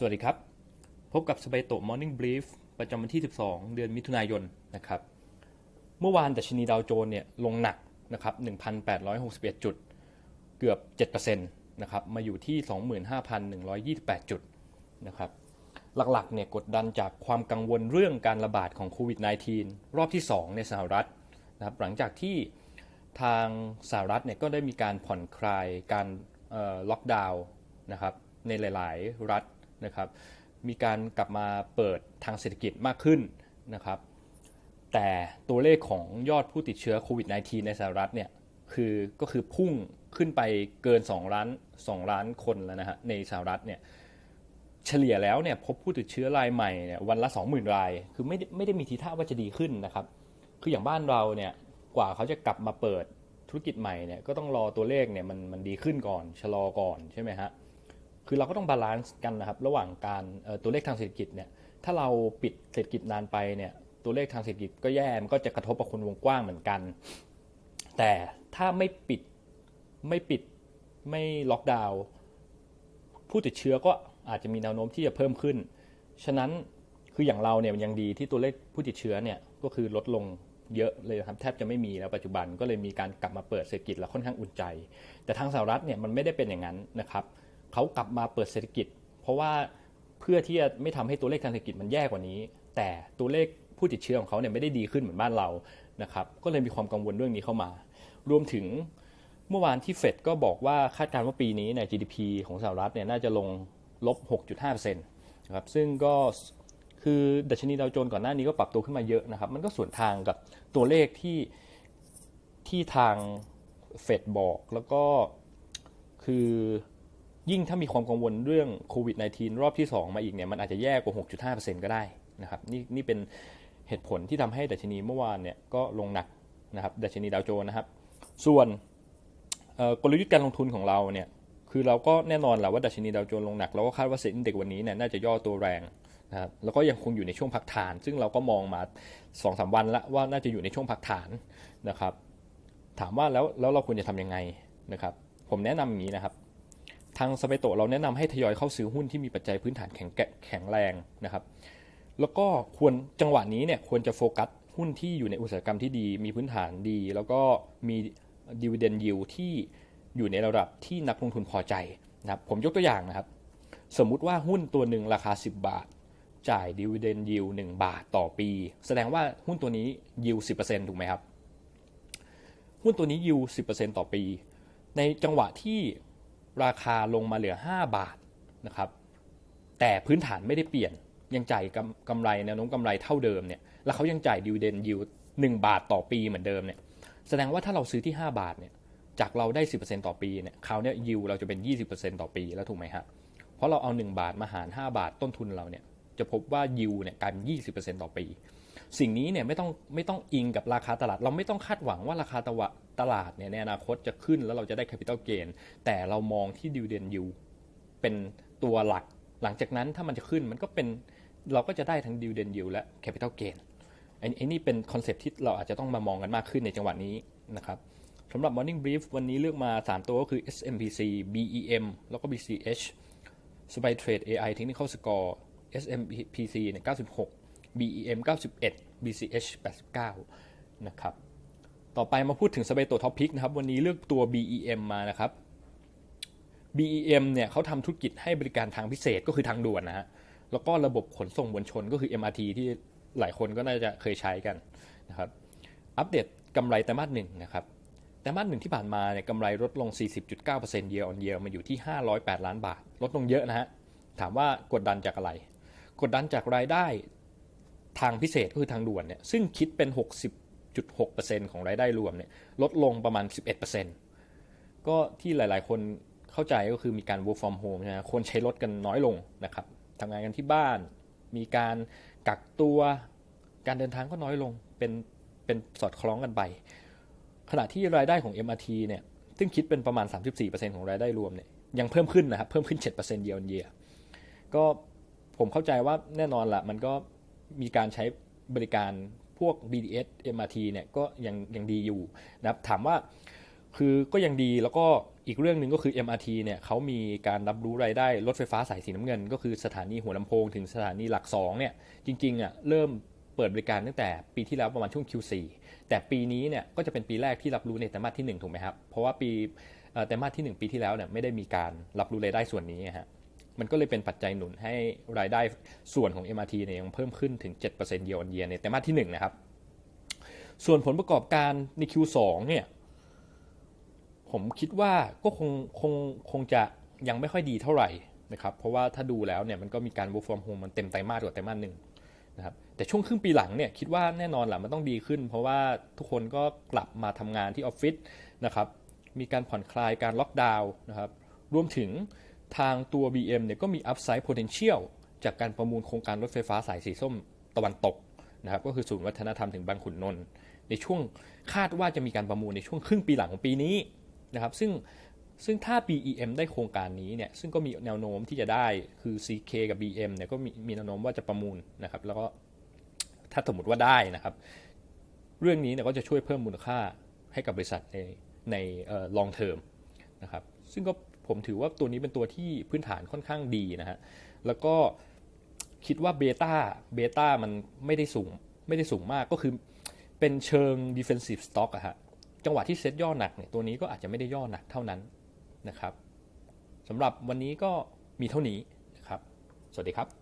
สวัสดีครับ พบกับสเปโต Morning Brief ประจำวันที่ 12 เดือนมิถุนายนนะครับ เมื่อวานดัชนีดาวโจนส์เนี่ยลงหนักนะครับ 1,861 จุด เกือบ 7%นะครับ มาอยู่ที่ 25,128 จุดนะครับ หลักๆเนี่ยกดดันจากความกังวลเรื่องการระบาดของโควิด -19 รอบที่ 2 ในสหรัฐนะครับ หลังจากที่ทางสหรัฐเนี่ยก็ได้มีการผ่อนคลายการล็อกดาวน์นะครับในหลาย ๆ รัฐ นะครับมีการกลับมาเปิดทางเศรษฐกิจมากขึ้นนะครับแต่ตัวเลขของยอดผู้ติดเชื้อโควิด -19 ในสหรัฐเนี่ยคือก็คือพุ่งขึ้นไปเกิน 2 ล้าน 2 ล้านคนแล้วนะฮะในสหรัฐเนี่ยเฉลี่ยแล้วเนี่ยพบผู้ติดเชื้อรายใหม่เนี่ยวันละ 20,000 ราย คือไม่ได้ไม่ได้มีทีท่าว่าจะดีขึ้นนะครับ คืออย่างบ้านเราเนี่ยกว่าเขาจะกลับมาเปิดธุรกิจใหม่เนี่ยก็ต้องรอตัวเลขเนี่ยมันมันดีขึ้นก่อนชะลอก่อนใช่ไหมฮะ คือเราก็ต้องบาลานซ์กันนะครับระหว่างการตัวเลขทางเศรษฐกิจเนี่ยถ้าเราปิดเศรษฐกิจนานไปเนี่ยตัวเลขทางเศรษฐกิจก็แย่มันก็จะกระทบกับคนวงกว้างเหมือนกัน แต่ถ้าไม่ปิดไม่ปิดไม่ล็อกดาวน์ผู้ติดเชื้อก็อาจจะมีแนวโน้มที่จะเพิ่มขึ้น ฉะนั้นคืออย่างเราเนี่ยมันยังดีที่ตัวเลขผู้ติดเชื้อเนี่ยก็คือลดลงเยอะเลยครับแทบจะไม่มีแล้วปัจจุบันก็เลยมีการกลับมาเปิดเศรษฐกิจแล้วค่อนข้างอุ่นใจ แต่ทางสหรัฐเนี่ยมันไม่ได้เป็นอย่างนั้นนะครับ เขากลับมาเปิดเศรษฐกิจ เพราะว่าเพื่อที่จะไม่ทำให้ตัวเลขทางเศรษฐกิจมันแย่กว่านี้ แต่ตัวเลขผู้ติดเชื้อของเขาเนี่ยไม่ได้ดีขึ้นเหมือนบ้านเรานะครับก็เลยมีความกังวลเรื่องนี้เข้ามา รวมถึงเมื่อวานที่เฟดก็บอกว่าคาดการณ์ว่าปีนี้เนี่ย GDP ของสหรัฐเนี่ยน่าจะลงลบ 6.5%นะครับซึ่งก็คือดัชนีดาวโจนส์ก่อนหน้านี้ก็ปรับตัวขึ้นมาเยอะนะครับ มันก็ส่วนทางกับตัวเลขที่ที่ทางเฟดบอกแล้วก็คือ ยิ่งถ้ามีความกังวลเรื่องโควิด -19 รอบที่ 2 มาอีกเนี่ยมันอาจจะแย่กว่า 6.5%ก็ได้นะครับนี่นี่เป็นเหตุผลที่ทำให้ดัชนีเมื่อวานเนี่ยก็ลงหนักนะครับดัชนีดาวโจนส์นะครับ ส่วนกลยุทธ์การลงทุนของเราเนี่ยคือเราก็แน่นอนแหละว่าดัชนีดาวโจนส์ลงหนักเราก็คาดว่าเซ็นเด็กวันนี้เนี่ยน่าจะย่อตัวแรงนะครับแล้วก็ยังคงอยู่ในช่วงพักฐาน ซึ่งเราก็มองมา2อสวันล้วว่าน่าจะอยู่ในช่วงพักฐานนะครับ ถามว่าแล้วแล้วเราควรจะทำยังไงนะครับ ผมแนะนำอย่างนี้นะครับ ทางสเปโตะเราแนะนำให้ทยอยเข้าซื้อหุ้นที่มีปัจจัยพื้นฐานแข็งแกร่งแข็งแรงนะครับ แล้วก็ควรจังหวะนี้เนี่ยควรจะโฟกัสหุ้นที่อยู่ในอุตสาหกรรมที่ดี มีพื้นฐานดี แล้วก็มีดีเวเดนยิวที่อยู่ในระดับที่นักลงทุนพอใจนะครับผมยกตัวอย่างนะครับ สมมุติว่าหุ้นตัวหนึ่งราคา 10 บาท จ่ายดีเวเดนยิว1บาทต่อปี แสดงว่าหุ้นตัวนี้ยิว10%ถูกไหมครับ หุ้นตัวนี้ยิว10%ต่อปี ในจังหวะที่ ราคาลงมาเหลือ 5 บาทนะครับ แต่พื้นฐานไม่ได้เปลี่ยนยังจ่ายกำไรแนวโน้มกำไรเท่าเดิมเนี่ยแล้วเขายังจ่ายดิวเดนยิว1บาทต่อปีเหมือนเดิมเนี่ยแสดงว่าถ้าเราซื้อที่ 5 บาทเนี่ยจากเราได้ 10%ต่อปีเนี่ยคราวเนี้ยิวเราจะเป็น 20%ต่อปีแล้วถูกไหมฮะเพราะเราเอา 1 บาทมาหาร 5 บาทต้นทุนเราเนี่ยจะพบว่ายิวเนี่ยกลายเป็น20%ต่อปี สิ่งนี้เนี่ยไม่ต้องไม่ต้องอิงกับราคาตลาด เราไม่ต้องคาดหวังว่าราคาตะวะตลาดเนี่ยในอนาคตจะขึ้นแล้วเราจะได้แคปิตอลเกนแต่เรามองที่ดิวเดนยูเป็นตัวหลัก หลังจากนั้นถ้ามันจะขึ้นมันก็เป็นเราก็จะได้ทั้งดิวเดนยูและแคปิตอลเกนไอ้นี่เป็นคอนเซปที่เราอาจจะต้องมามองกันมากขึ้นในจังหวะนี้นะครับสำหรับ Morning Brief วันนี้เลือกมา 3 ตัวก็คือ SMPC BEM แล้วก็ BCH Spy Trade AI Technical Score SMPC เนี่ย96 BEM 91 BCH 89นะครับต่อไปมาพูดถึงสเปโตท็อปพิกนะครับวันนี้เลือกตัว BEM มานะครับ BEM เนี่ยเขาทำธุรกิจให้บริการทางพิเศษก็คือทางด่วนนะฮะแล้วก็ระบบขนส่งมวลชนก็คือ MRT ที่หลายคนก็น่าจะเคยใช้กันนะครับอัปเดตกำไรไตรมาสหนึ่งนะครับไตรมาสหนึ่งที่ผ่านมาเนี่ยกำไรลดลง 40.9% year on year มาอยู่ที่ 508 ล้านบาท ลดลงเยอะนะฮะ ถามว่ากดดันจากอะไร กดดันจากรายได้ ทางพิเศษก็คือทางด่วนเนี่ยซึ่งคิดเป็น 60.6%ของรายได้รวมเนี่ยลดลงประมาณ 11%ก็ที่หลาย ๆ คนเข้าใจก็คือมีการ work from home นะคนใช้รถกันน้อยลงนะครับทำงานกันที่บ้าน มีการกักตัวการเดินทางก็น้อยลงเป็นเป็นสอดคล้องกันไป ขณะที่รายได้ของ MRT เนี่ยซึ่งคิดเป็นประมาณ 34%ของรายได้รวมเนี่ยยังเพิ่มขึ้นนะครับเพิ่มขึ้น7% year on year ก็ผมเข้าใจว่าแน่นอนละมันก็ มีการใช้บริการพวก BTS MRT เนี่ยก็ยังยังดีอยู่นะครับถามว่าคือก็ยังดีแล้วก็อีกเรื่องหนึ่งก็คือ MRT เนี่ยเขามีการรับรู้รายได้รถไฟฟ้าสายสีน้ำเงิน ก็คือสถานีหัวลำโพงถึงสถานีหลัก2เนี่ยจริงๆอะเริ่มเปิดบริการตั้งแต่ปีที่แล้วประมาณช่วง Q4 แต่ปีนี้เนี่ยก็จะเป็นปีแรกที่รับรู้ในไตรมาสที่ 1 ถูกไหมครับ เพราะว่าปีเอ่อไตรมาสที่ 1 ปีที่แล้วเนี่ยไม่ได้มีการรับรู้รายได้ส่วนนี้ฮะ มันก็เลยเป็นปัจจัยหนุนให้รายได้ส่วนของ MRT เนี่ยยังเพิ่มขึ้นถึง7% year on year ในไตรมาสที่ 1 นะครับ ส่วนผลประกอบการใน Q2 เนี่ย ผมคิดว่าก็คงคงคงจะยังไม่ค่อยดีเท่าไหร่นะครับ เพราะว่าถ้าดูแล้วเนี่ยมันก็มีการ work from home มันเต็มไตรมาสกว่าไตรมาสหนึ่งนะครับแต่ช่วงครึ่งปีหลังเนี่ยคิดว่าแน่นอนแหละมันต้องดีขึ้น เพราะว่าทุกคนก็กลับมาทำงานที่ออฟฟิศนะครับมีการผ่อนคลายการล็อกดาวน์นะครับรวมถึง ทางตัว BM เนี่ยก็มี upside potential จากการประมูลโครงการรถไฟฟ้าสายสีส้มตะวันตกนะครับก็คือศูนย์วัฒนธรรมถึงบางขุนนนท์ในช่วงคาดว่าจะมีการประมูลในช่วงครึ่งปีหลังของปีนี้นะครับซึ่งซึ่งถ้า BEM ได้โครงการนี้เนี่ยซึ่งก็มีแนวโน้มที่จะได้คือ CK กับ BM เนี่ยก็มีมีแนวโน้มว่าจะประมูลนะครับแล้วก็ถ้าสมมติว่าได้นะครับ เรื่องนี้เนี่ยก็จะช่วยเพิ่มมูลค่าให้กับบริษัทในในเอ่อ long term นะครับซึ่งก็ ผมถือว่าตัวนี้เป็นตัวที่พื้นฐานค่อนข้างดีนะฮะ แล้วก็คิดว่าเบต้าเบต้ามันไม่ได้สูงไม่ได้สูงมากก็คือเป็นเชิง defensive stock อะฮะ จังหวะที่เซ็ตย่อหนักเนี่ยตัวนี้ก็อาจจะไม่ได้ย่อหนักเท่านั้นนะครับสำหรับวันนี้ก็มีเท่านี้นะครับ สวัสดีครับ